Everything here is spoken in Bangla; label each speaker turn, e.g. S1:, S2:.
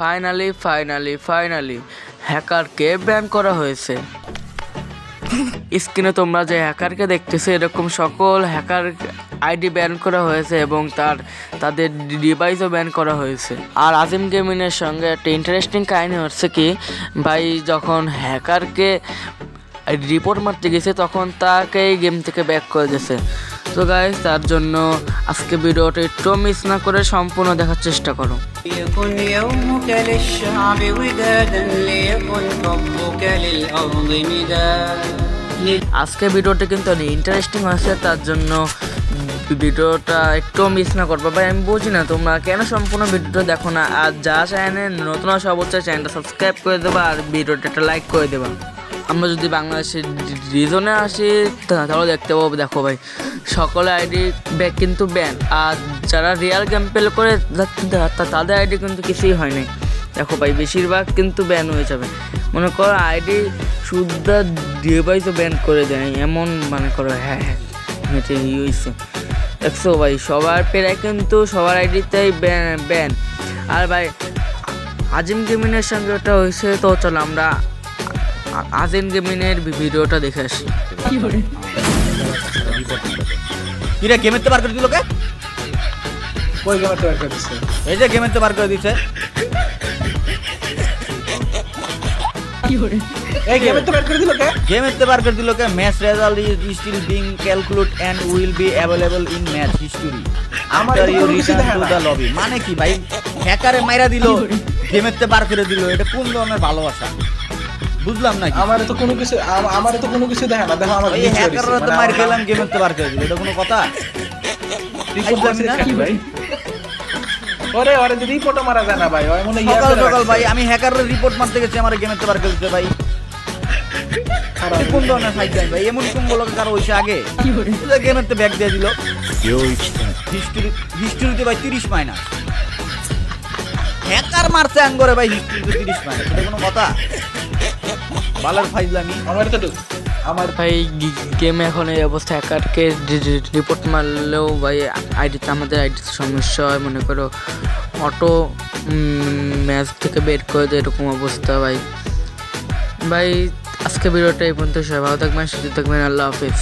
S1: ফাইনালি ফাইনালি ফাইনালি হ্যাকারকে ব্যান করা হয়েছে। স্ক্রিনে তোমরা যে হ্যাকারকে দেখতেছো, এরকম সকল হ্যাকার আইডি ব্যান করা হয়েছে এবং তার, তাদের ডিভাইসও ব্যান করা হয়েছে। আর আজিম গেমিনের সঙ্গে একটা ইন্টারেস্টিং কাহিনী হচ্ছে কি, ভাই যখন হ্যাকারকে রিপোর্ট মারতে গেছে, তখন তাকে এই গেম থেকে ব্যাক করে দিয়েছে। তো গাইজ তার জন্য আজকে ভিডিওটা একটু মিস না করে সম্পূর্ণ দেখার চেষ্টা করো। আজকে ভিডিওটা কিন্তু ইন্টারেস্টিং হয়েছে, তার জন্য ভিডিওটা একটু মিস না করবে। ভাই, আমি বুঝি না তোমরা কেন সম্পূর্ণ ভিডিওটা দেখো না। আর যা চ্যানেল নতুন আসা হচ্ছে চ্যানেলটা সাবস্ক্রাইব করে দেবা আর ভিডিওটা একটা লাইক করে দেবা। আমরা যদি বাংলাদেশের রিজনে আসি তাহলে দেখতে পাবো, দেখো ভাই। সকলে আইডি ব্যাক কিন্তু ব্যান। আর যারা রিয়াল গেম প্লে করে, তা- তা- তাদের আইডি কিন্তু কিছুই হয় নাই। দেখো ভাই, বেশিরভাগ কিন্তু ব্যান হয়ে যাবে। মনে করো আইডি শুদ্ধ ডিভাইসও ব্যান করে দেয়। এমন মানে করো হ্যাঁ হ্যাঁ এটা হয়েছে। দেখছ ভাই, সবার প্রায় কিন্তু সবার আইডিতেই ব্যান ব্যান। আর ভাই, আজিম গেমিনের সঙ্গে ওটা হয়েছে তো চলো আমরা আ- আজিম গেমিনের ভিডিওটা দেখে আসি।
S2: কিরে গেমের তো বার করে দিল কে?
S3: কই গেমে তো একটা দিচ্ছে
S2: এই যে গেমের তো বার করে দিছে।
S3: এই তো বের করে দিল কে?
S2: গেমের তো বার করে দিল কে? Match result is still being calculated and will be available in match history
S3: আমার
S2: after you return to. The lobby মানে কি ভাই? হ্যাকারে মাইরা দিল। গেমের তো বার করে দিল। এটা কোন ধরনের ভালোবাসা? বুঝলাম না
S3: আমার তো কোনো কিছু আম- আমার তো কোনো কিছু দেখা না। দেখো আমার
S2: এই হ্যাকাররা তো মার খেলাম গেমের তো বার করে এটা কোনো কথা? বুঝলাম না।
S3: ভাই। ওরে ওরে যদি রিপোর্ট মারা যায় না ভাই ওই মনে ইয়া
S2: সকাল সকাল ভাই আমি হ্যাকারের রিপোর্ট মারতে গেছি আমার গেমের তো বার করে দিতে ভাই। কোন ধরনের ফাইট ভাই? এমন কোন বলো কারও হইছে আগে? গেমের তো ব্যাগ দিয়ে দিল। হিস্ট্রি হিস্ট্রিতে ভাই তিরিশ মাইনাস হ্যাকার মারছে আঙ্গরে ভাই হিস্ট্রিতে তিরিশ মাইনাস এটা কোনো কথা? বালার ফাইজলামি
S3: আমার তো আমার
S1: ভাই গেমে এখন এই অবস্থা হ্যাকারকে রিপোর্ট মারলেও ভাই আইডিতে আমাদের আইডিতে সমস্যা হয় মনে করো অটো ম্যাচ থেকে বের করে দেয় এরকম অবস্থা ভাই। ভাই আজকে ভিডিওটা এই পর্যন্ত সবাই ভালো থাকবেন সুস্থ থাকবেন আল্লাহ হাফিজ।